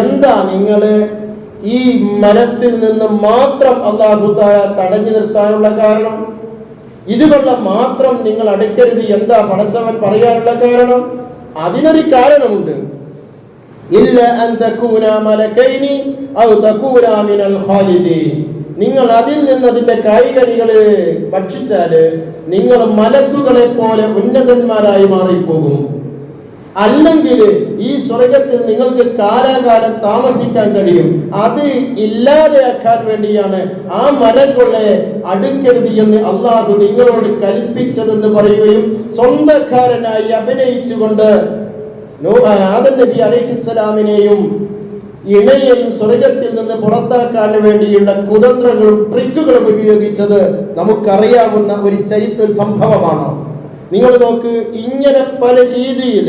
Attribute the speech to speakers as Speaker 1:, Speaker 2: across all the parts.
Speaker 1: എന്താ നിങ്ങൾ ഈ മരത്തിൽ നിന്ന് മാത്രം അള്ളാഹു തആല തടഞ്ഞു നിർത്താനുള്ള കാരണം? ഇതുകൊള്ള മാത്രം നിങ്ങൾ അടുക്കരുത് എന്താ പടച്ചവൻ പറയാനുള്ള കാരണം? അതിനൊരു കാരണമുണ്ട്. ഇല്ല അൻ തകൂന മലക്കൈനി ഔ തകൂന മിനൽ ഖാലിദീൻ. നിങ്ങൾ അതിൽ നിന്ന് അതിന്റെ കായികരികൾ ഭക്ഷിച്ചാൽ നിങ്ങൾ മലക്കുകളെ പോലെ ഉന്നതന്മാരായി മാറിപ്പോകും. അല്ലെങ്കിൽ ഈ സ്വർഗത്തിൽ നിങ്ങൾക്ക് കാലാകാലം താമസിക്കാൻ കഴിയും. അത് ഇല്ലാതെയാക്കാൻ വേണ്ടിയാണ് ആ മലക്കുകളെ അടുക്കരുത് എന്ന് അള്ളാഹു നിങ്ങളോട് കൽപ്പിച്ചതെന്ന് പറയുകയും സ്വന്തക്കാരനായി അഭിനയിച്ചുകൊണ്ട് ആദം നബി അലൈഹിസ്സലാമിനെയും ഇണയെയും സ്വർഗത്തിൽ നിന്ന് പുറത്താക്കാൻ വേണ്ടിയുള്ള കുതന്ത്രങ്ങളും ട്രിക്കുകളും ഉപയോഗിച്ചത് നമുക്കറിയാവുന്ന ഒരു ചരിത്ര സംഭവമാണ്. നിങ്ങൾ നോക്ക് ഇങ്ങനെ പല രീതിയിൽ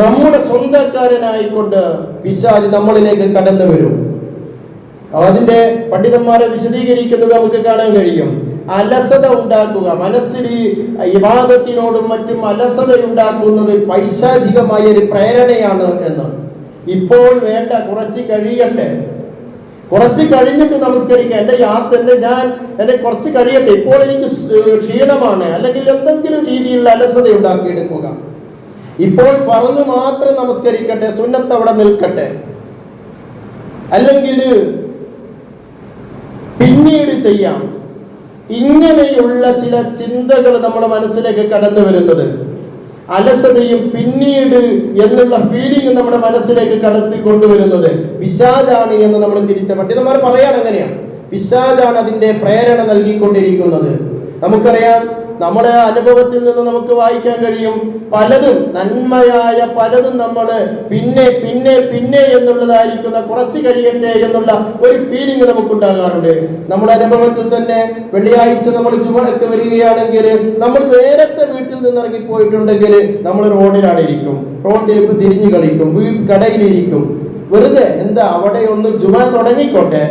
Speaker 1: നമ്മുടെ സ്വന്തക്കാരനായിക്കൊണ്ട് പിശാജ് നമ്മളിലേക്ക് കടന്നു വരും. അതിന്റെ പണ്ഡിതന്മാരെ വിശദീകരിക്കുന്നത് നമുക്ക് കാണാൻ കഴിയും. അലസത ഉണ്ടാക്കുക മനസ്സിൽ വിവാദത്തിനോടും മറ്റും അലസത ഉണ്ടാക്കുന്നത് പൈശാചികമായ ഒരു പ്രേരണയാണ് എന്ന്. ഇപ്പോൾ വേണ്ട കുറച്ച് കഴിയട്ടെ. കുറച്ച് കഴിഞ്ഞിട്ട് നമസ്കരിക്കുക എന്റെ യാത്ര എന്റെ ഞാൻ എന്നെ കുറച്ച് കഴിയട്ടെ. ഇപ്പോൾ എനിക്ക് ക്ഷീണമാണ്. അല്ലെങ്കിൽ എന്തെങ്കിലും രീതിയിലുള്ള അലസത ഉണ്ടാക്കിയെടുക്കുക. ഇപ്പോൾ പറഞ്ഞു മാത്രം നമസ്കരിക്കട്ടെ. സുന്നത്ത് അവിടെ നിൽക്കട്ടെ. അല്ലെങ്കിൽ പിന്നീട് ചെയ്യാം. ഇങ്ങനെയുള്ള ചില ചിന്തകൾ നമ്മുടെ മനസ്സിലേക്ക് കടന്നു വരുന്നത്. അലസതയും പിന്നീട് എന്നുള്ള ഫീലിംഗ് നമ്മുടെ മനസ്സിലേക്ക് കടത്തി കൊണ്ടുവരുന്നത് പിശാജാണ് എന്ന് നമ്മൾ തിരിച്ച പണ്ഡിതന്മാർ പറയാൻ അങ്ങനെയാണ് പിശാജാണ് അതിന്റെ പ്രേരണ നൽകിക്കൊണ്ടിരിക്കുന്നത്. നമുക്കറിയാം നമ്മുടെ അനുഭവത്തിൽ നിന്ന് നമുക്ക് വായിക്കാൻ കഴിയും. പലതും നന്മയായ പലതും നമ്മൾ പിന്നെ പിന്നെ പിന്നെ എന്നുള്ളതായിരിക്കുന്ന കുറച്ച് കഴിയട്ടെ എന്നുള്ള ഒരു ഫീലിംഗ് നമുക്കുണ്ടാകാറുണ്ട്. നമ്മുടെ അനുഭവത്തിൽ തന്നെ വെള്ളിയാഴ്ച നമ്മൾ ചുമടൊക്കെ വരികയാണെങ്കിൽ നമ്മൾ നേരത്തെ വീട്ടിൽ നിന്ന് ഇറങ്ങിപ്പോയിട്ടുണ്ടെങ്കിൽ നമ്മൾ റോഡിലാണ് ഇരിക്കും റോഡിൽ തിരിഞ്ഞു കളിക്കും. കടയിലിരിക്കും. വെറുതെ എന്താ അവിടെ ഒന്ന് ജുമ തുടങ്ങിക്കോട്ടെ.